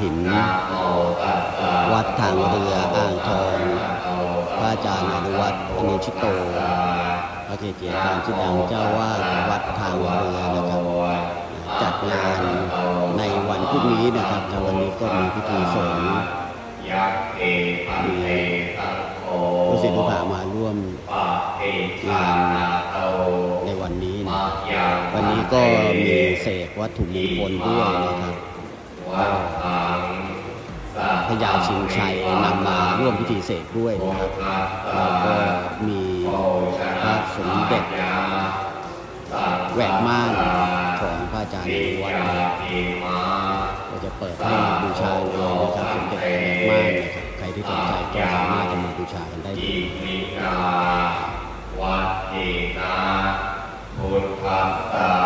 ถิน วัดทางเรืออ่างทอง พระอาจารย์อนุวัฒน์อเนชิโต พระเกจิอาจารย์ชื่อดังเจ้าวาดวัดทางเรือนะครับ จัดงานในวันพรุ่งนี้นะครับแต่วันนี้ก็มีพิธีสงฆ์ยักเอพันเตสังโฆลูกศิษย์ลูกหามาร่วมปะเอชานในวันนี้นะวันนี้ก็มีเสกวัตถุมงคลด้วยนะครับ พญาชิงชัยนำมาร่วมพิธีเสกด้วยนะครับแล้วก็มีพระสมเด็จแหวกม่านของพระอาจารย์วัฒน์นะครับก็จะเปิดให้บูชาเลยนะครับสมเด็จแหวกม่านนะครับใครที่สนใจก็สามารถจะมาบูชากันได้เลยมินาวัดเอนาพุทธัสสะ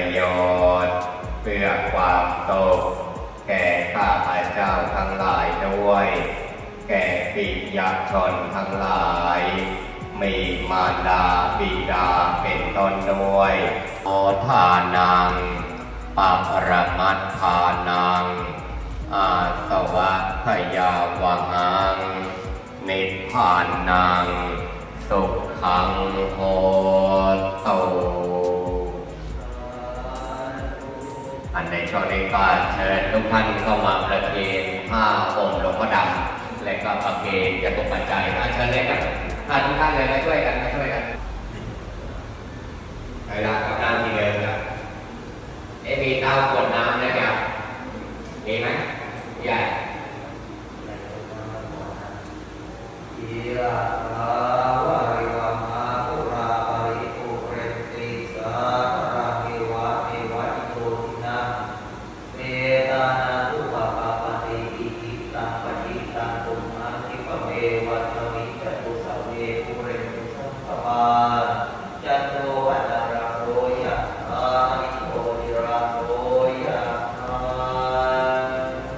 ประโยชน์ เพื่อความสุขแก่ข้าพเจ้าทั้งหลายด้วย แก่ปิยชนทั้งหลาย มีมารดาบิดาเป็นต้นด้วยโอทานังปัปรมัตทานัง อาสวะขยาวังัง นิพพานัง สุขังโหตุันในช่วงนี้ก็เชิญทุกท่านเข้ามาประเคนผ้าห่มหลวงพ่อดำและก็ประเคนจะตกปัจจัยเชิญเลยครับท่านทุกท่านเลยมาช่วยกันมาช่วยกันไปละกับน้ำที่เดิมครับเอ๊มีเต้ากดน้ำนะครับมีไหมใหญ่ what